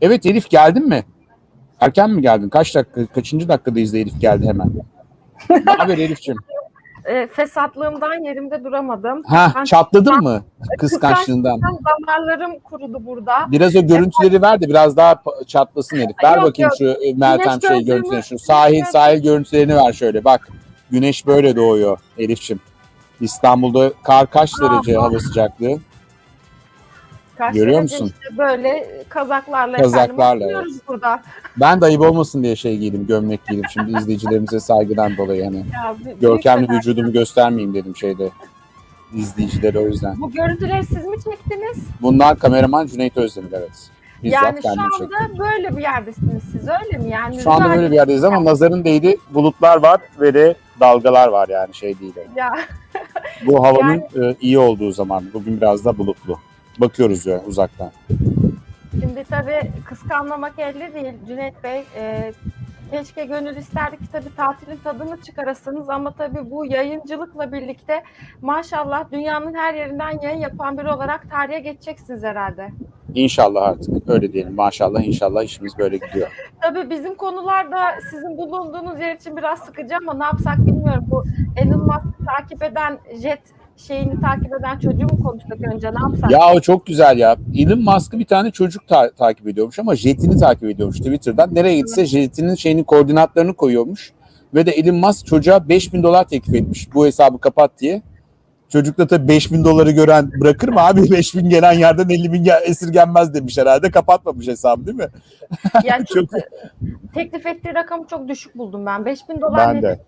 Evet Elif geldin mi? Erken mi geldin? Kaç dakika, kaçıncı dakikadayız da Elif geldi hemen? Ne haber Elif'ciğim? E, fesatlığımdan yerimde duramadım. Ha Ben- çatladın mı? Kıskançlığından. Damarlarım kurudu burada. Biraz o görüntüleri ver de biraz daha çatlasın Elif. Ver Yok, bakayım yok. şu e, Meltem şey görüntülerini. Şu sahil sahil görüntülerini ver şöyle. Bak güneş böyle doğuyor Elif'ciğim. İstanbul'da kar kaç derece Aa. hava sıcaklığı? Kaç Görüyor musun? işte böyle kazaklarla, Kazaklarla, efendim, oturuyoruz burada. Ben de ayıp olmasın diye şey giydim, gömlek giydim. Şimdi izleyicilerimize saygıdan dolayı hani. Ya, Görkemli vücudumu göstermeyeyim dedim şeyde. izleyicilere o yüzden. Bu görüntüleri siz mi çektiniz? Bunlar kameraman Cüneyt Özdemir evet. Bizzat yani şu anda çektim. böyle bir yerdesiniz siz öyle mi? Yani Şu anda müdahale- böyle bir yerdeyiz ama nazarın değdi. Bulutlar var ve de dalgalar var yani şey değil. Ya, Bu havanın e, iyi olduğu zaman. Bugün biraz da bulutlu. Bakıyoruz ya uzaktan. şimdi tabii kıskanmamak elde değil Cüneyt Bey. E, keşke gönül isterdik ki tabii tatilin tadını çıkarasınız ama tabii bu yayıncılıkla birlikte maşallah dünyanın her yerinden yayın yapan biri olarak tarihe geçeceksiniz herhalde. İnşallah artık öyle diyelim. Maşallah inşallah işimiz böyle gidiyor. Tabii bizim konular da sizin bulunduğunuz yer için biraz sıkıcı ama ne yapsak bilmiyorum. Bu Elon Musk'ı takip eden jet şeyini takip eden çocuğu mu konuştuk önce ne yapsak? Ya o çok güzel ya. Elon Musk'ı bir tane çocuk ta- takip ediyormuş ama jetini takip ediyormuş Twitter'dan. Nereye gitse jetinin şeyinin koordinatlarını koyuyormuş. Ve de Elon Musk çocuğa 5000 dolar teklif etmiş bu hesabı kapat diye. Çocuk da tabii 5000 doları gören bırakır mı abi 5000 gelen yerden 50 bin esirgenmez demiş herhalde kapatmamış hesabı değil mi? Yani çok, teklif ettiği rakamı çok düşük buldum ben. 5000 dolar ben nedir de.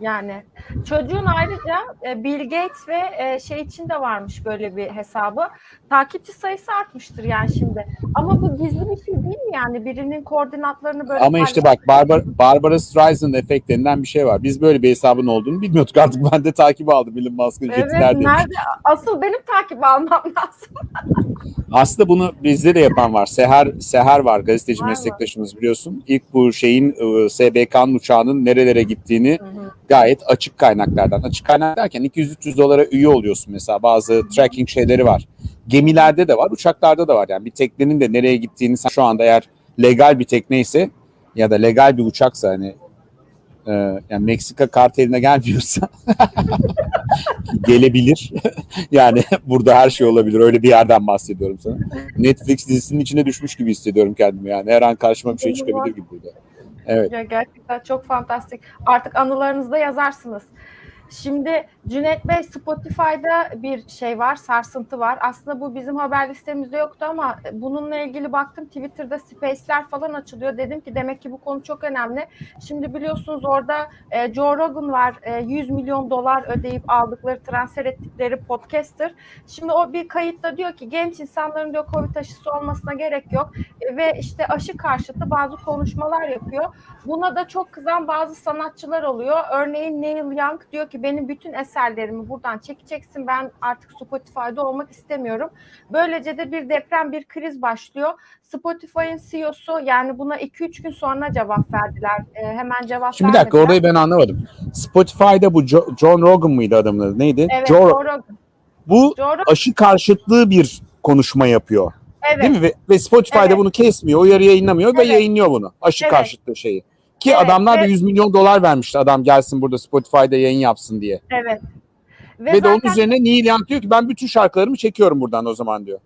Yani çocuğun ayrıca e, Bill Gates ve e, şey için de varmış böyle bir hesabı. Takipçi sayısı artmıştır yani şimdi. Ama bu gizli bir şey değil mi yani? Birinin koordinatlarını böyle Ama işte bak Barbara, Barbara Streisand efekt denilen bir şey var. Biz böyle bir hesabın olduğunu bilmiyorduk artık. Ben de takip aldım Elon Musk'ın jeti Evet, neredeymiş. nerede? Asıl benim takip almam lazım. Aslında bunu bizde de yapan var. Seher Seher var gazeteci Var mı? meslektaşımız biliyorsun. İlk bu şeyin e, SBK'nın uçağının nerelere gittiğini gayet açık kaynaklardan. Açık kaynak derken 200-300 dolara üye oluyorsun mesela. Bazı tracking şeyleri var. Gemilerde de var, uçaklarda da var. Yani bir teknenin de nereye gittiğini sen şu anda eğer legal bir tekneyse ya da legal bir uçaksa hani e, yani Meksika karteline gelmiyorsa gelebilir. yani burada her şey olabilir. Öyle bir yerden bahsediyorum sana. Netflix dizisinin içine düşmüş gibi hissediyorum kendimi yani. Her an karşıma bir şey çıkabilir gibi burada. Evet. Ya gerçekten çok fantastik. Artık anılarınızda yazarsınız. Şimdi Cüneyt Bey Spotify'da bir şey var, sarsıntı var. Aslında bu bizim haber listemizde yoktu ama bununla ilgili baktım Twitter'da space'ler falan açılıyor. Dedim ki demek ki bu konu çok önemli. Şimdi biliyorsunuz orada e, Joe Rogan var. E, 100 milyon dolar ödeyip aldıkları, transfer ettikleri podcaster. Şimdi o bir kayıtta diyor ki genç insanların diyor Covid aşısı olmasına gerek yok. E, ve işte aşı karşıtı bazı konuşmalar yapıyor. Buna da çok kızan bazı sanatçılar oluyor. Örneğin Neil Young diyor ki benim bütün eserlerimi buradan çekeceksin. Ben artık Spotify'da olmak istemiyorum. Böylece de bir deprem, bir kriz başlıyor. Spotify'ın CEO'su yani buna 2-3 gün sonra cevap verdiler. Ee, hemen cevap Şimdi bir dakika vermediler. orayı ben anlamadım. Spotify'da bu Jo- John Rogan mıydı adamın adı? Neydi? Evet, Joe- Rogan. bu Joe Rogan, aşı karşıtlığı bir konuşma yapıyor. evet. Değil mi? Ve, ve Spotify'da Evet. bunu kesmiyor. O yarı yayınlamıyor ve Evet. yayınlıyor bunu. Aşı Evet. karşıtlığı şeyi. Ki Evet, adamlar da ve- 100 milyon dolar vermişti adam gelsin burada Spotify'da yayın yapsın diye. Evet. Ve, de onun zaten- üzerine Neil Young diyor ki ben bütün şarkılarımı çekiyorum buradan o zaman diyor.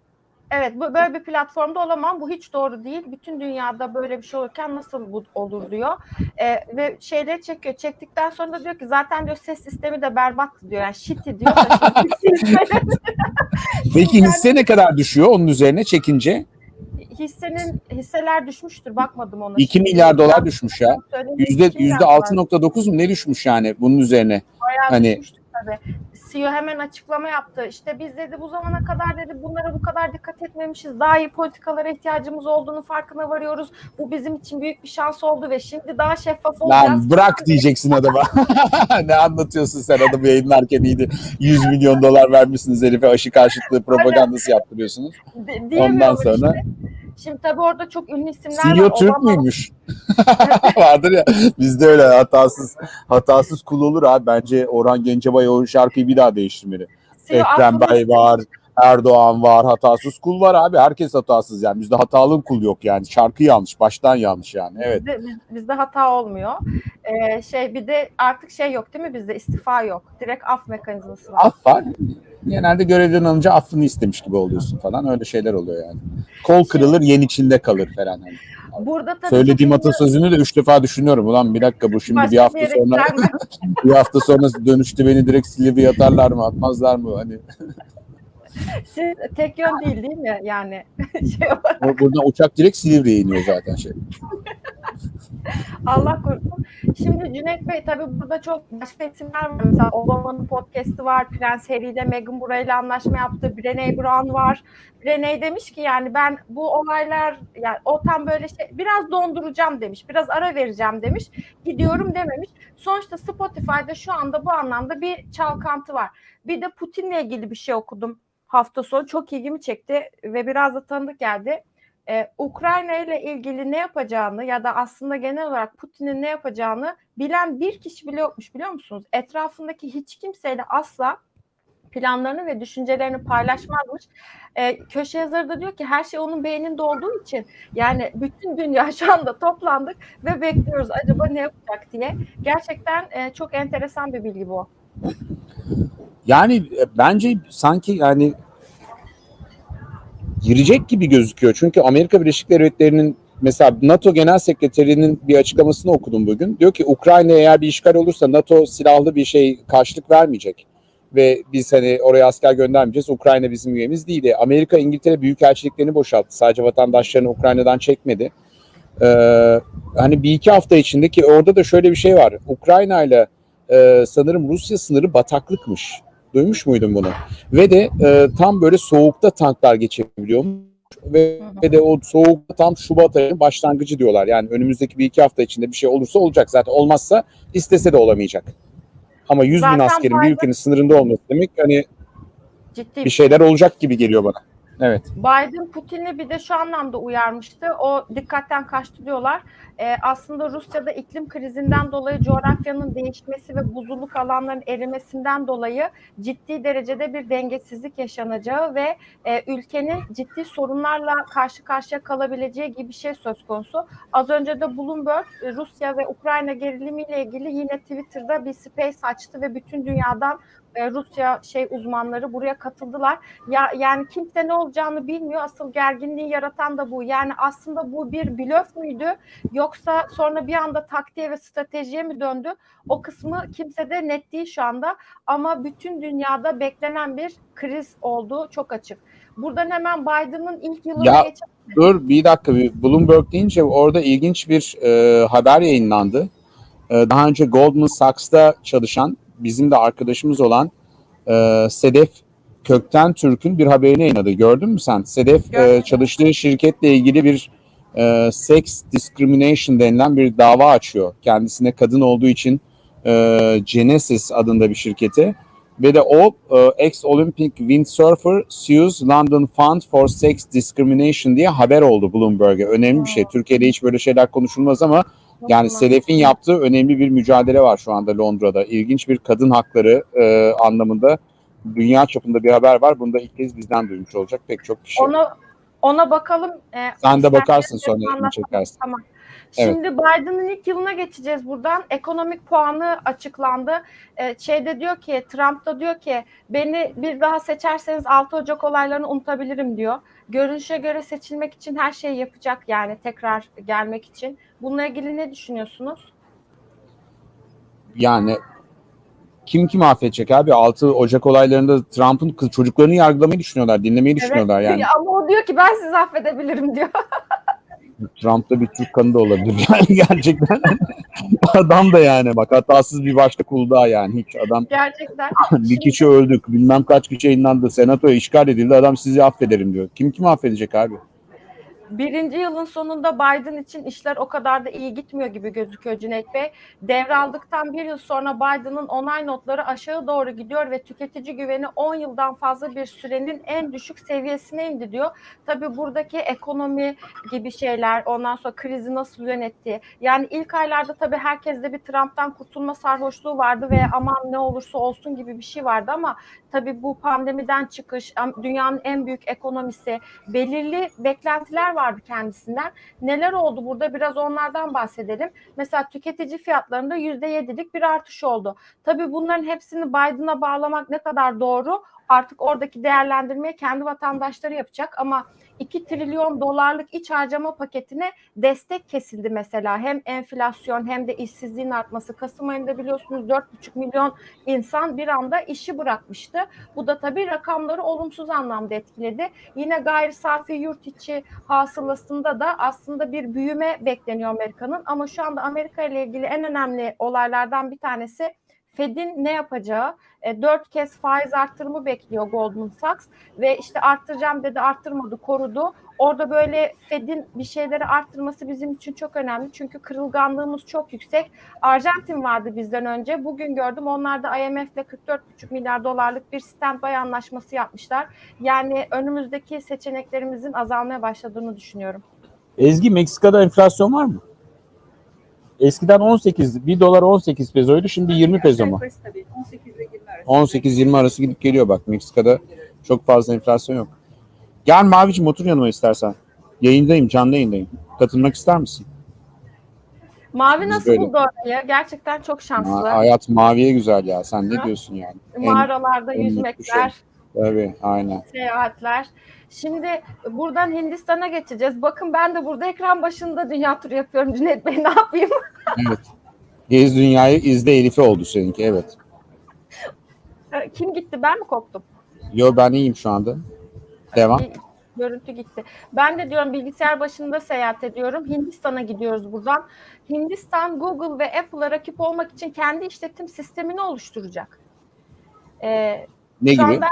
Evet, bu böyle bir platformda olamam. Bu hiç doğru değil. Bütün dünyada böyle bir şey olurken nasıl bu olur diyor. Ee, ve şeyleri çekiyor. Çektikten sonra da diyor ki zaten diyor ses sistemi de berbattı diyor. Yani shitty diyor Peki hisse ne kadar düşüyor onun üzerine çekince? Hissenin hisseler düşmüştür. Bakmadım ona. 2 şimdi. milyar dolar düşmüş ya. Yüzde, yüzde dolar. 6.9 mu ne düşmüş yani bunun üzerine? Bayağı Hani- düşmüştür tabii. CEO hemen açıklama yaptı. İşte biz dedi bu zamana kadar dedi bunlara bu kadar dikkat etmemişiz. Daha iyi politikalara ihtiyacımız olduğunu farkına varıyoruz. Bu bizim için büyük bir şans oldu ve şimdi daha şeffaf olacağız. Lan bırak diyeceksin adama. ne anlatıyorsun sen adamı yayınlarken iyiydi. 100 milyon dolar vermişsiniz herife aşı karşıtlığı propagandası yaptırıyorsunuz. Ondan sonra işte. Şimdi tabii orada çok ünlü isimler CEO var. Türk Obama- müymüş? Vardır ya bizde öyle hatasız hatasız kul olur abi. Bence Orhan Gencebay o şarkıyı bir daha değiştirmeli. CEO Ekrem Bey var, Erdoğan var, hatasız kul var abi. Herkes hatasız yani. Bizde hatalı kul yok yani. Şarkı yanlış, baştan yanlış yani. Evet. Bizde, biz- bizde hata olmuyor. Ee, şey bir de artık şey yok değil mi bizde istifa yok. Direkt af mekanizması var. Af var. Genelde görevden alınca affını istemiş gibi oluyorsun falan. Öyle şeyler oluyor yani. Kol kırılır, yen içinde kalır falan. Hani. Burada tabii Söylediğim ünlü- atasözünü de üç defa düşünüyorum. Ulan bir dakika bu şimdi bir hafta sonra bir hafta sonra dönüştü beni direkt Silivri'ye atarlar mı atmazlar mı? Hani Siz tek yön değil değil mi? Yani şey olarak buradan uçak direkt Silivri'ye iniyor zaten şey. Allah korusun. Şimdi Cüneyt Bey tabii burada çok başka isimler var. Mesela Obama'nın podcast'i var. Prens Harry ile Meghan burayla anlaşma yaptı. Brené Brown var. Brené demiş ki yani ben bu olaylar yani o tam böyle şey biraz donduracağım demiş. Biraz ara vereceğim demiş. Gidiyorum dememiş. Sonuçta Spotify'da şu anda bu anlamda bir çalkantı var. Bir de Putin'le ilgili bir şey okudum hafta sonu. Çok ilgimi çekti ve biraz da tanıdık geldi. Ee, Ukrayna ile ilgili ne yapacağını ya da aslında genel olarak Putin'in ne yapacağını bilen bir kişi bile yokmuş biliyor musunuz? Etrafındaki hiç kimseyle asla planlarını ve düşüncelerini paylaşmazmış. Ee, köşe yazarı da diyor ki her şey onun beyninde olduğu için yani bütün dünya şu anda toplandık ve bekliyoruz acaba ne yapacak diye. Gerçekten e, çok enteresan bir bilgi bu. Yani e, bence sanki yani girecek gibi gözüküyor. Çünkü Amerika Birleşik Devletleri'nin mesela NATO Genel Sekreterinin bir açıklamasını okudum bugün. Diyor ki Ukrayna'ya eğer bir işgal olursa NATO silahlı bir şey karşılık vermeyecek. Ve biz hani oraya asker göndermeyeceğiz. Ukrayna bizim üyemiz değil. E, Amerika İngiltere büyükelçiliklerini boşalttı. Sadece vatandaşlarını Ukrayna'dan çekmedi. Ee, hani bir iki hafta içinde ki orada da şöyle bir şey var. Ukrayna ile e, sanırım Rusya sınırı bataklıkmış. Duymuş muydun bunu? Ve de e, tam böyle soğukta tanklar geçebiliyormuş. Ve, ve de o soğukta tam Şubat ayının başlangıcı diyorlar. Yani önümüzdeki bir iki hafta içinde bir şey olursa olacak. Zaten olmazsa istese de olamayacak. Ama 100 bin Zaten askerin bir Biden- ülkenin sınırında olması demek hani Ciddi bir şeyler olacak gibi geliyor bana. Evet. Biden Putin'i bir de şu anlamda uyarmıştı. O dikkatten kaçtı diyorlar. Ee, aslında Rusya'da iklim krizinden dolayı coğrafyanın değişmesi ve buzuluk alanların erimesinden dolayı ciddi derecede bir dengesizlik yaşanacağı ve e, ülkenin ciddi sorunlarla karşı karşıya kalabileceği gibi bir şey söz konusu. Az önce de Bloomberg e, Rusya ve Ukrayna gerilimiyle ilgili yine Twitter'da bir space açtı ve bütün dünyadan e, Rusya şey uzmanları buraya katıldılar. Ya yani kimse ne olacağını bilmiyor. Asıl gerginliği yaratan da bu. Yani aslında bu bir blöf müydü yoksa sonra bir anda taktiğe ve stratejiye mi döndü? O kısmı kimsede net değil şu anda ama bütün dünyada beklenen bir kriz olduğu çok açık. Buradan hemen Biden'ın ilk yılına Ya- geçelim. Dur bir dakika. bir Bloomberg deyince orada ilginç bir e, haber yayınlandı. E, daha önce Goldman Sachs'ta çalışan bizim de arkadaşımız olan e, Sedef Kökten Türk'ün bir haberini yayınladı. Gördün mü sen? Sedef e, çalıştığı şirketle ilgili bir e, sex discrimination denilen bir dava açıyor. Kendisine kadın olduğu için e, Genesis adında bir şirkete ve de o e, ex-Olympic windsurfer sues London Fund for Sex Discrimination diye haber oldu Bloomberg'e. Önemli bir şey. Türkiye'de hiç böyle şeyler konuşulmaz ama yani Sedef'in yaptığı önemli bir mücadele var şu anda Londra'da. İlginç bir kadın hakları e, anlamında dünya çapında bir haber var. Bunu da ilk kez bizden duymuş olacak pek çok kişi. Ona ona bakalım. Ee, Sen de bakarsın sonra çekersin. Tamam. Evet. Şimdi Biden'ın ilk yılına geçeceğiz buradan. Ekonomik puanı açıklandı. Ee, şeyde diyor ki Trump da diyor ki beni bir daha seçerseniz 6 Ocak olaylarını unutabilirim diyor. Görünüşe göre seçilmek için her şeyi yapacak yani tekrar gelmek için. Bununla ilgili ne düşünüyorsunuz? Yani kim kimi affedecek abi? 6 Ocak olaylarında Trump'ın kız çocuklarını yargılamayı düşünüyorlar, dinlemeyi düşünüyorlar yani. Ya Ama o diyor ki ben sizi affedebilirim diyor. Trump'ta bir Türk kanı da olabilir yani gerçekten. adam da yani bak hatasız bir başka kul daha yani hiç adam Gerçekten. bir kişi öldük bilmem kaç kişi yayınlandı senatoya işgal edildi adam sizi affederim diyor. Kim kimi affedecek abi? Birinci yılın sonunda Biden için işler o kadar da iyi gitmiyor gibi gözüküyor Cüneyt Bey. Devraldıktan bir yıl sonra Biden'ın onay notları aşağı doğru gidiyor ve tüketici güveni 10 yıldan fazla bir sürenin en düşük seviyesine indi diyor. Tabii buradaki ekonomi gibi şeyler, ondan sonra krizi nasıl yönettiği. Yani ilk aylarda tabii herkeste bir Trump'tan kurtulma sarhoşluğu vardı ve aman ne olursa olsun gibi bir şey vardı ama tabii bu pandemiden çıkış, dünyanın en büyük ekonomisi, belirli beklentiler vardı kendisinden. Neler oldu burada biraz onlardan bahsedelim. Mesela tüketici fiyatlarında %7'lik bir artış oldu. Tabii bunların hepsini Biden'a bağlamak ne kadar doğru? Artık oradaki değerlendirmeyi kendi vatandaşları yapacak ama 2 trilyon dolarlık iç harcama paketine destek kesildi mesela. Hem enflasyon hem de işsizliğin artması. Kasım ayında biliyorsunuz 4,5 milyon insan bir anda işi bırakmıştı. Bu da tabii rakamları olumsuz anlamda etkiledi. Yine gayri safi yurt içi hasılasında da aslında bir büyüme bekleniyor Amerika'nın. Ama şu anda Amerika ile ilgili en önemli olaylardan bir tanesi Fed'in ne yapacağı? E, dört kez faiz arttırımı bekliyor Goldman Sachs ve işte arttıracağım dedi arttırmadı korudu. Orada böyle Fed'in bir şeyleri arttırması bizim için çok önemli. Çünkü kırılganlığımız çok yüksek. Arjantin vardı bizden önce. Bugün gördüm onlar da IMF'le 44,5 milyar dolarlık bir standby anlaşması yapmışlar. Yani önümüzdeki seçeneklerimizin azalmaya başladığını düşünüyorum. Ezgi Meksika'da enflasyon var mı? Eskiden 18, 1 dolar 18 pezoydu şimdi 20 pezo mu? Yukarısı tabii. 18 ile 20 arası. 18-20 arası gidip geliyor bak Meksika'da çok fazla enflasyon yok. Gel Mavicim otur yanıma istersen. Yayındayım, canlı yayındayım. Katılmak ister misin? Mavi Biz nasıl böyle. buldu orayı? Gerçekten çok şanslı. Ma- hayat maviye güzel ya. Sen ne diyorsun yani? En- Mağaralarda en mutlu yüzmekler, Tabii, aynen. seyahatler. Şimdi buradan Hindistan'a geçeceğiz. Bakın ben de burada ekran başında dünya turu yapıyorum Cüneyt Bey ne yapayım? Evet. Gez dünyayı izle Elif'i oldu seninki evet. Kim gitti ben mi koptum? Yo ben iyiyim şu anda. Devam. Görüntü gitti. Ben de diyorum bilgisayar başında seyahat ediyorum. Hindistan'a gidiyoruz buradan. Hindistan Google ve Apple'a rakip olmak için kendi işletim sistemini oluşturacak. Ee, Ne gibi? anda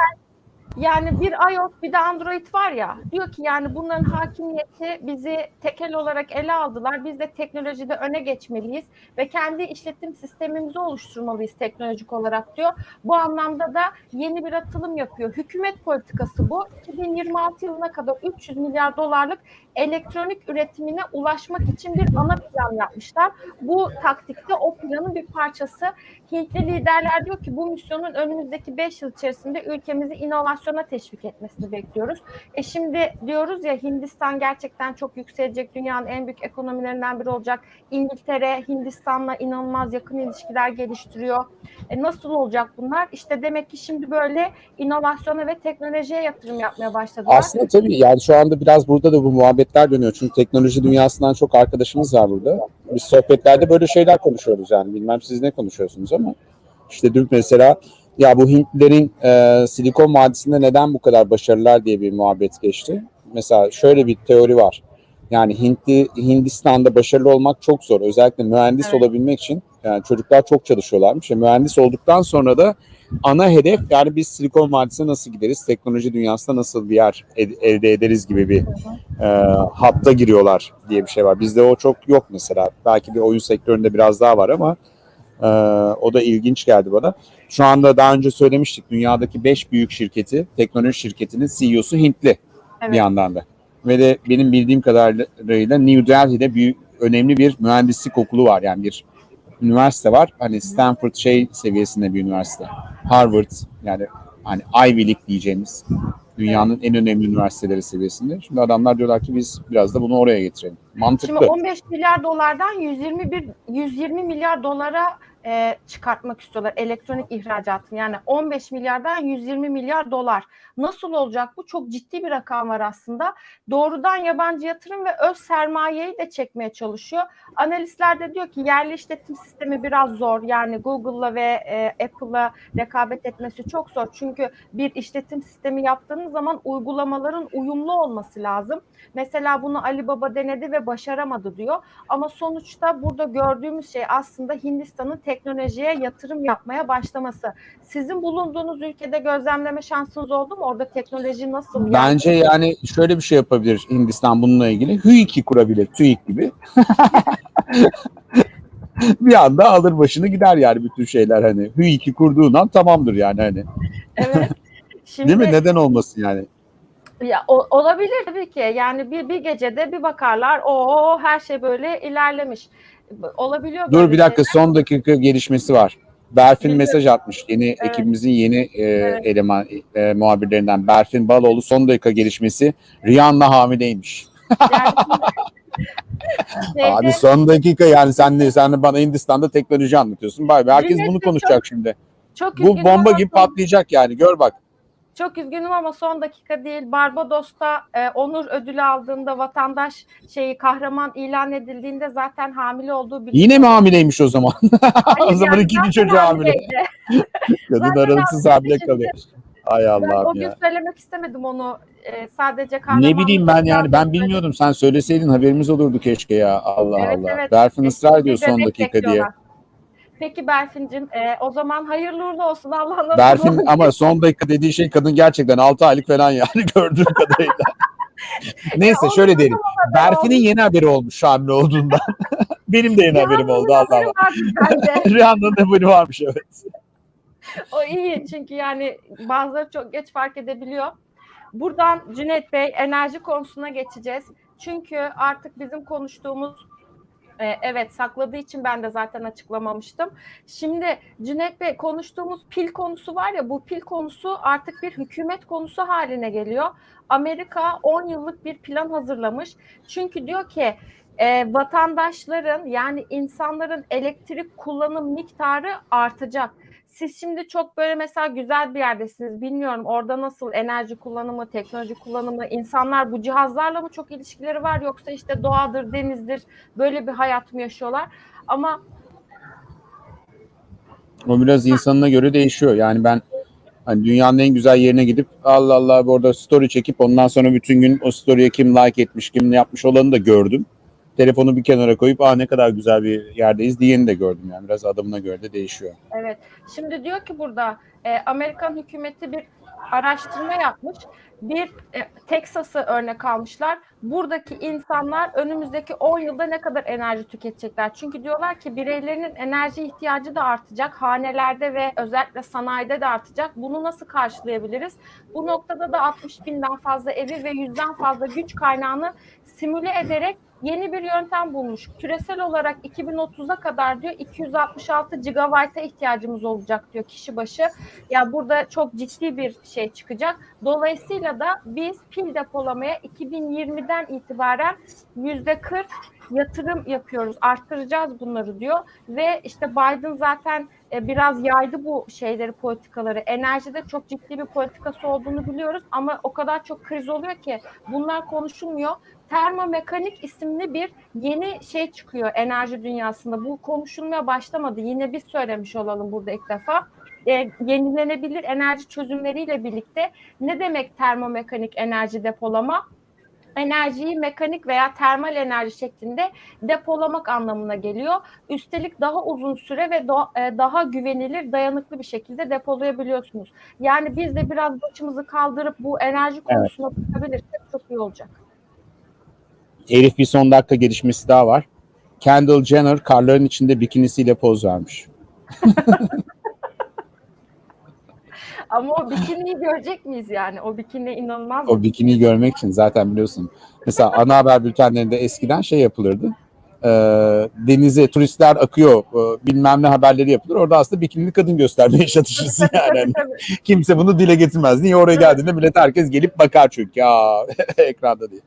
yani bir iOS bir de Android var ya diyor ki yani bunların hakimiyeti bizi tekel olarak ele aldılar. Biz de teknolojide öne geçmeliyiz ve kendi işletim sistemimizi oluşturmalıyız teknolojik olarak diyor. Bu anlamda da yeni bir atılım yapıyor. Hükümet politikası bu. 2026 yılına kadar 300 milyar dolarlık elektronik üretimine ulaşmak için bir ana plan yapmışlar. Bu taktikte o planın bir parçası. Hintli liderler diyor ki bu misyonun önümüzdeki 5 yıl içerisinde ülkemizi inovasyona teşvik etmesini bekliyoruz. E şimdi diyoruz ya Hindistan gerçekten çok yükselecek. Dünyanın en büyük ekonomilerinden biri olacak. İngiltere Hindistan'la inanılmaz yakın ilişkiler geliştiriyor. E nasıl olacak bunlar? İşte demek ki şimdi böyle inovasyona ve teknolojiye yatırım yapmaya başladılar. Aslında tabii yani şu anda biraz burada da bu muhabbetler dönüyor. Çünkü teknoloji dünyasından çok arkadaşımız var burada. Biz sohbetlerde böyle şeyler konuşuyoruz yani. Bilmem siz ne konuşuyorsunuz ama. işte dün mesela ya bu Hintlilerin e, Silikon Vadisi'nde neden bu kadar başarılılar diye bir muhabbet geçti. Mesela şöyle bir teori var. Yani Hintli, Hindistan'da başarılı olmak çok zor. Özellikle mühendis Evet. olabilmek için. Yani çocuklar çok çalışıyorlarmış. Ve mühendis olduktan sonra da ana hedef yani biz Silikon Vadisi'ne nasıl gideriz, teknoloji dünyasında nasıl bir yer elde ederiz gibi bir e, hatta giriyorlar diye bir şey var. Bizde o çok yok mesela. Belki bir oyun sektöründe biraz daha var ama e, o da ilginç geldi bana. Şu anda daha önce söylemiştik dünyadaki 5 büyük şirketi, teknoloji şirketinin CEO'su Hintli Evet. bir yandan da. Ve de benim bildiğim kadarıyla New Delhi'de büyük önemli bir mühendislik okulu var. Yani bir üniversite var. Hani Stanford şey seviyesinde bir üniversite. Harvard yani hani Ivy League diyeceğimiz dünyanın en önemli üniversiteleri seviyesinde. Şimdi adamlar diyorlar ki biz biraz da bunu oraya getirelim. Mantıklı. Şimdi 15 milyar dolardan 121 120 milyar dolara e, çıkartmak istiyorlar elektronik ihracatını. Yani 15 milyardan 120 milyar dolar. Nasıl olacak bu? Çok ciddi bir rakam var aslında. Doğrudan yabancı yatırım ve öz sermayeyi de çekmeye çalışıyor. Analistler de diyor ki yerli işletim sistemi biraz zor. Yani Google'la ve e, Apple'la rekabet etmesi çok zor. Çünkü bir işletim sistemi yaptığınız zaman uygulamaların uyumlu olması lazım. Mesela bunu Alibaba denedi ve başaramadı diyor. Ama sonuçta burada gördüğümüz şey aslında Hindistan'ın teknolojiye yatırım yapmaya başlaması. Sizin bulunduğunuz ülkede gözlemleme şansınız oldu mu? Orada teknoloji nasıl? Bence yani şöyle bir şey yapabilir Hindistan bununla ilgili. HÜİK'i kurabilir. TÜİK gibi. bir anda alır başını gider yani bütün şeyler hani. HÜİK'i kurduğun an tamamdır yani hani. Evet. Şimdi, Değil mi? Neden olmasın yani? Ya o- olabilir tabii ki. Yani bir bir gecede bir bakarlar o her şey böyle ilerlemiş. Olabiliyor Dur bir dakika şeyler. son dakika gelişmesi var. Berfin Biliyorum. mesaj atmış. Yeni ekibimizin yeni e, Evet. eleman e, muhabirlerinden Berfin Baloğlu son dakika gelişmesi. Rihanna hamileymiş. Şimdi- Abi Şeyde- son dakika yani sen de sen de bana Hindistan'da teknoloji anlatıyorsun. Bay. Herkes bunu konuşacak şimdi. çok Bu bomba gibi patlayacak yani. Gör bak. Çok üzgünüm ama son dakika değil. Barbados'ta e, onur ödülü aldığında vatandaş şeyi kahraman ilan edildiğinde zaten hamile olduğu biliniyor. Yine mi hamileymiş o zaman? O zaman yani ikinci çocuğu hamile. Kadın aralıksız hamile kalıyor. Ay Ben o Allah'ım gün ya. söylemek istemedim onu. E, sadece kahraman. Ne bileyim ben yani ben bilmiyordum. Sen söyleseydin haberimiz olurdu keşke ya. Allah Evet, Allah. evet. Berfin ısrar ediyor son dakika diye. bekliyorlar. Peki Berfin'cim e, o zaman hayırlı uğurlu olsun Allah'ın Berfin ama son dakika dediği şey kadın gerçekten 6 aylık falan yani gördüğüm kadarıyla. Neyse şöyle diyelim. Berfin'in yeni haberi olmuş hamile olduğundan. Benim de yeni haberim oldu Allah Allah. Bence. Rihanna'nın haberi varmış evet. O iyi çünkü yani bazıları çok geç fark edebiliyor. Buradan Cüneyt Bey enerji konusuna geçeceğiz. Çünkü artık bizim konuştuğumuz evet sakladığı için ben de zaten açıklamamıştım. Şimdi Cüneyt Bey konuştuğumuz pil konusu var ya bu pil konusu artık bir hükümet konusu haline geliyor. Amerika 10 yıllık bir plan hazırlamış. Çünkü diyor ki e, vatandaşların yani insanların elektrik kullanım miktarı artacak. Siz şimdi çok böyle mesela güzel bir yerdesiniz. Bilmiyorum orada nasıl enerji kullanımı, teknoloji kullanımı, insanlar bu cihazlarla mı çok ilişkileri var yoksa işte doğadır, denizdir böyle bir hayat mı yaşıyorlar? Ama O biraz insanına göre değişiyor. Yani ben hani dünyanın en güzel yerine gidip Allah Allah orada story çekip ondan sonra bütün gün o story'e kim like etmiş, kim ne yapmış olanı da gördüm. Telefonu bir kenara koyup aa ne kadar güzel bir yerdeyiz diyeni de gördüm yani. Biraz adamına göre de değişiyor. Evet. Şimdi diyor ki burada e, Amerikan hükümeti bir araştırma yapmış. Bir e, Texas'ı örnek almışlar. Buradaki insanlar önümüzdeki 10 yılda ne kadar enerji tüketecekler? Çünkü diyorlar ki bireylerin enerji ihtiyacı da artacak. Hanelerde ve özellikle sanayide de artacak. Bunu nasıl karşılayabiliriz? Bu noktada da 60 binden fazla evi ve yüzden fazla güç kaynağını simüle ederek yeni bir yöntem bulmuş. Küresel olarak 2030'a kadar diyor 266 gigabayta ihtiyacımız olacak diyor kişi başı. Ya burada çok ciddi bir şey çıkacak. Dolayısıyla da biz pil depolamaya 2020'den itibaren %40 yatırım yapıyoruz. Arttıracağız bunları diyor ve işte Biden zaten e, biraz yaydı bu şeyleri politikaları. Enerjide çok ciddi bir politikası olduğunu biliyoruz ama o kadar çok kriz oluyor ki bunlar konuşulmuyor termomekanik isimli bir yeni şey çıkıyor enerji dünyasında. Bu konuşulmaya başlamadı. Yine biz söylemiş olalım burada ilk defa. E, yenilenebilir enerji çözümleriyle birlikte ne demek termomekanik enerji depolama? Enerjiyi mekanik veya termal enerji şeklinde depolamak anlamına geliyor. Üstelik daha uzun süre ve e, daha güvenilir, dayanıklı bir şekilde depolayabiliyorsunuz. Yani biz de biraz başımızı kaldırıp bu enerji konusuna bakabilirsek çok iyi olacak. Herif bir son dakika gelişmesi daha var. Kendall Jenner karların içinde bikinisiyle poz vermiş. Ama o bikiniyi görecek miyiz yani? O bikini inanılmaz. O bikiniyi görmek için zaten biliyorsun. Mesela ana haber bültenlerinde eskiden şey yapılırdı. Ee, denize turistler akıyor e, bilmem ne haberleri yapılır. Orada aslında bikinili kadın göstermeye çalışırsın yani. Hani kimse bunu dile getirmez. Niye oraya geldiğinde millet herkes gelip bakar çünkü. Ya ekranda diye.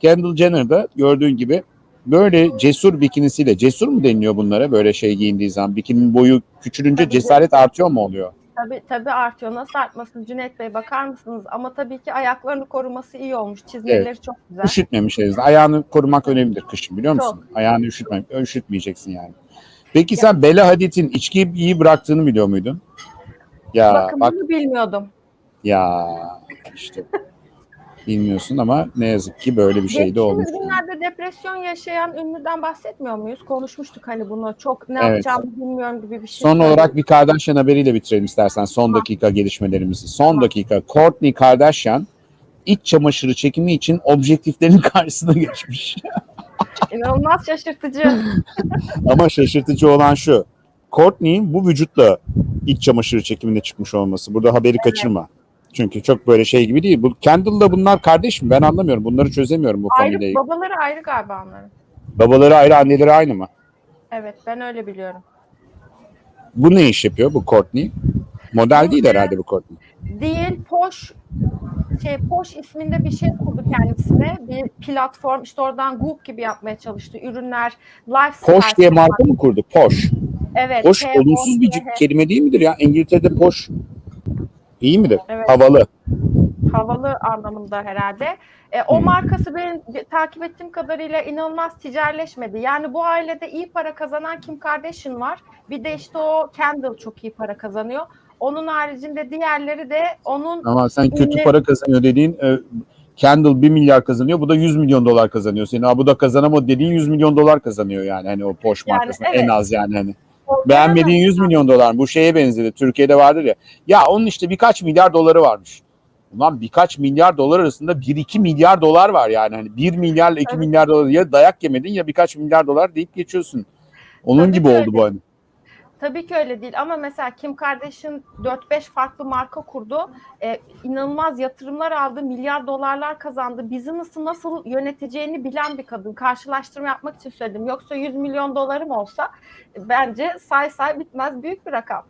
Kendall Jenner da gördüğün gibi böyle cesur bikinisiyle cesur mu deniliyor bunlara böyle şey giyindiği zaman bikinin boyu küçülünce cesaret artıyor mu oluyor? Tabii, tabii artıyor. Nasıl artmasın Cüneyt Bey bakar mısınız? Ama tabii ki ayaklarını koruması iyi olmuş. Çizmeleri çok güzel. Üşütmemiş en azından. Ayağını korumak önemlidir kışın biliyor musun? Ayağını üşütme, üşütmeyeceksin yani. Peki sen Bella Hadid'in içkiyi iyi bıraktığını biliyor muydun? Ya bak bilmiyordum. ya işte. Bilmiyorsun ama ne yazık ki böyle bir şey de olmuş. Geçtiğimiz günlerde depresyon yaşayan ünlüden bahsetmiyor muyuz? Konuşmuştuk hani bunu. Çok ne Evet. yapacağımı bilmiyorum gibi bir şey. Son söyledik. olarak bir Kardashian haberiyle bitirelim istersen son dakika gelişmelerimizi. Son dakika Kourtney Kardashian iç çamaşırı çekimi için objektiflerin karşısına geçmiş. İnanılmaz şaşırtıcı. Ama şaşırtıcı olan şu. Kourtney'in bu vücutla iç çamaşırı çekimine çıkmış olması. Burada haberi kaçırma. Çünkü çok böyle şey gibi değil. Bu Kendall'la bunlar kardeş mi? Ben anlamıyorum. Bunları çözemiyorum bu ayrı, familyayı. babaları ayrı galiba onların. Babaları ayrı, anneleri aynı mı? Evet ben öyle biliyorum. Bu ne iş yapıyor bu Courtney? Model değil herhalde bu Courtney. Değil Poş şey Poş isminde bir şey kurdu kendisine. Bir platform işte oradan Goop gibi yapmaya çalıştı. Ürünler, lifestyle. Poş diye marka mı kurdu? Poş. Evet. Poş olumsuz bir kelime değil midir ya? İngiltere'de poş iyi midir? Evet. Havalı. havalı anlamında herhalde. E, o Hmm. markası benim takip ettiğim kadarıyla inanılmaz ticaretleşmedi. Yani bu ailede iyi para kazanan Kim Kardashian var. Bir de işte o Kendall çok iyi para kazanıyor. Onun haricinde diğerleri de onun Ama sen kötü Ünlü- para kazanıyor dediğin e, Kendall 1 milyar kazanıyor. Bu da 100 milyon dolar kazanıyor. Senin bu da kazanamadı dediğin 100 milyon dolar kazanıyor yani. Hani o Poş Yani markasına evet. en az yani hani. Beğenmediğin 100 milyon dolar. Bu şeye benzedi. Türkiye'de vardır ya. Ya onun işte birkaç milyar doları varmış. Ulan birkaç milyar dolar arasında 1-2 milyar dolar var yani. Hani 1 milyarla 2 Evet. milyar dolar ya dayak yemedin ya birkaç milyar dolar deyip geçiyorsun. Onun Tabii gibi ki oldu öyle. bu hani. Tabii ki öyle değil ama mesela Kim Kardashian 4-5 farklı marka kurdu. Ee, inanılmaz yatırımlar aldı, milyar dolarlar kazandı. Business'ı nasıl yöneteceğini bilen bir kadın. Karşılaştırma yapmak için söyledim. Yoksa 100 milyon dolarım olsa e, bence say say bitmez büyük bir rakam.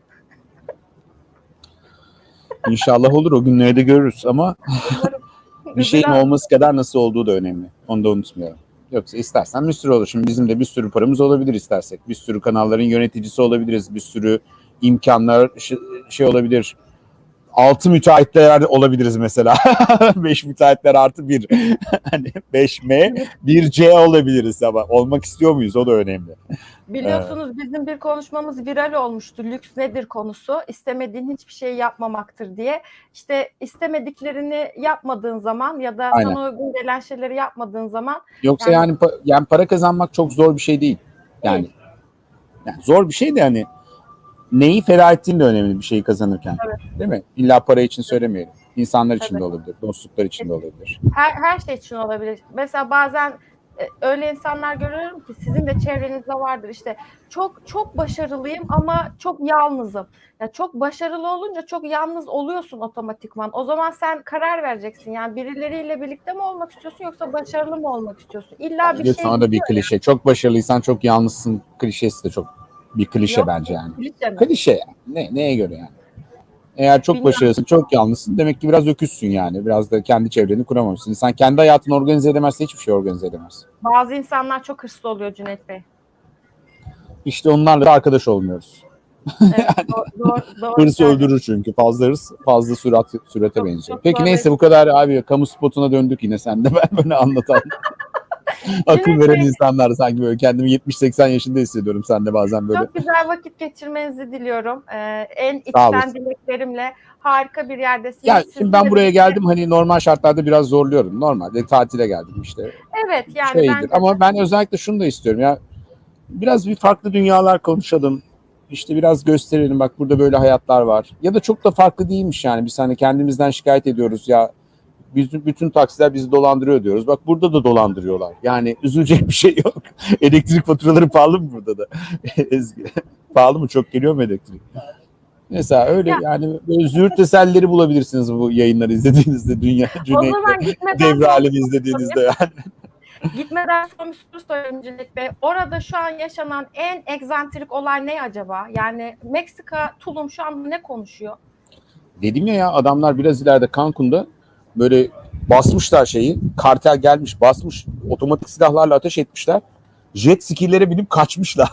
İnşallah olur o günleri de görürüz ama bir şeyin olması kadar nasıl olduğu da önemli. Onu da unutmayalım. Yoksa istersen bir sürü olur. Şimdi bizim de bir sürü paramız olabilir istersek. Bir sürü kanalların yöneticisi olabiliriz. Bir sürü imkanlar şey, olabilir. Altı müteahhitler olabiliriz mesela. Beş müteahhitler artı bir. hani 5M, 1C olabiliriz ama olmak istiyor muyuz? O da önemli. Biliyorsunuz bizim bir konuşmamız viral olmuştu. Lüks nedir konusu. İstemediğin hiçbir şey yapmamaktır diye. İşte istemediklerini yapmadığın zaman ya da Aynen. sana uygun gelen şeyleri yapmadığın zaman Yoksa Yani- yani pa- yani para kazanmak çok zor bir şey değil. Yani, yani zor bir şey de hani neyi feda ettiğin de önemli bir şeyi kazanırken. Değil mi? İlla para için söylemeyelim. İnsanlar için Evet. de olabilir, dostluklar için de olabilir. her her şey için olabilir. Mesela bazen e, öyle insanlar görüyorum ki sizin de çevrenizde vardır işte çok çok başarılıyım ama çok yalnızım. Ya çok başarılı olunca çok yalnız oluyorsun otomatikman. O zaman sen karar vereceksin. Yani birileriyle birlikte mi olmak istiyorsun yoksa başarılı mı olmak istiyorsun? İlla bir de şey sana da bir klişe. Çok başarılıysan çok yalnızsın klişesi de çok bir klişe Yok. bence yani. klişe mi? Klişe yani. Ne, neye göre yani? Eğer çok Bilmiyorum. başarılısın, çok yalnızsın demek ki biraz öküzsün yani. Biraz da kendi çevreni kuramamışsın. İnsan kendi hayatını organize edemezse hiçbir şey organize edemez. Bazı insanlar çok hırslı oluyor Cüneyt Bey. İşte onlarla da arkadaş olmuyoruz. Evet, doğru, doğru, doğru Hırs söylüyorsun. öldürür çünkü. Fazla hırs fazla sürat sürate Çok- benziyor. çok Peki doğru. neyse bu kadar abi kamu spotuna döndük yine sen de ben böyle anlatan. Akıl Yine veren insanlar sanki böyle kendimi 70-80 yaşında hissediyorum sen de bazen böyle. Çok güzel vakit geçirmenizi diliyorum. Ee, en içten dileklerimle harika bir yerdesiniz. Ya şimdi ben de buraya geldim hani normal şartlarda biraz zorluyorum. Normalde tatile geldim işte. Evet yani şeydir. bence Ama ben özellikle şunu da istiyorum ya. Biraz bir farklı dünyalar konuşalım. İşte biraz gösterelim bak burada böyle hayatlar var. Ya da çok da farklı değilmiş yani. Biz hani kendimizden şikayet ediyoruz ya. Biz, bütün taksiler bizi dolandırıyor diyoruz. Bak burada da dolandırıyorlar. Yani üzülecek bir şey yok. elektrik faturaları pahalı mı burada da? Ezgi. pahalı mı? Çok geliyor mu elektrik? Mesela öyle Ya- yani böyle züğürt tesellileri bulabilirsiniz bu yayınları izlediğinizde. Dünya gitmeden devre alemi izlediğinizde yani. gitmeden son bir soru sorayım Cüneyt Bey. Orada şu an yaşanan en egzantrik olay ne acaba? Yani Meksika, Tulum şu anda ne konuşuyor? Dedim ya ya adamlar biraz ileride Cancun'da böyle basmışlar şeyi. Kartel gelmiş basmış. Otomatik silahlarla ateş etmişler. Jet skilere binip kaçmışlar.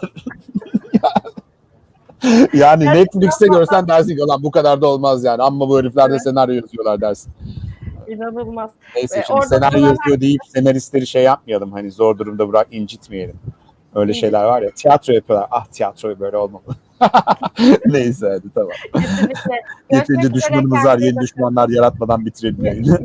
yani Netflix'te görsen dersin ki lan bu kadar da olmaz yani. Ama bu herifler de Evet. senaryo yazıyorlar dersin. İnanılmaz. Neyse Ve şimdi orada senaryo yazıyor deyip senaristleri şey yapmayalım. Hani zor durumda bırak incitmeyelim. Öyle şeyler var ya. Tiyatro yapıyorlar. Ah tiyatro böyle olmamalı. Neyse hadi tamam. Kesinlikle. Yeterince Görüşmek üzere, düşmanımız var. kendinize Yeni bakın. düşmanlar yaratmadan bitirelim yayını.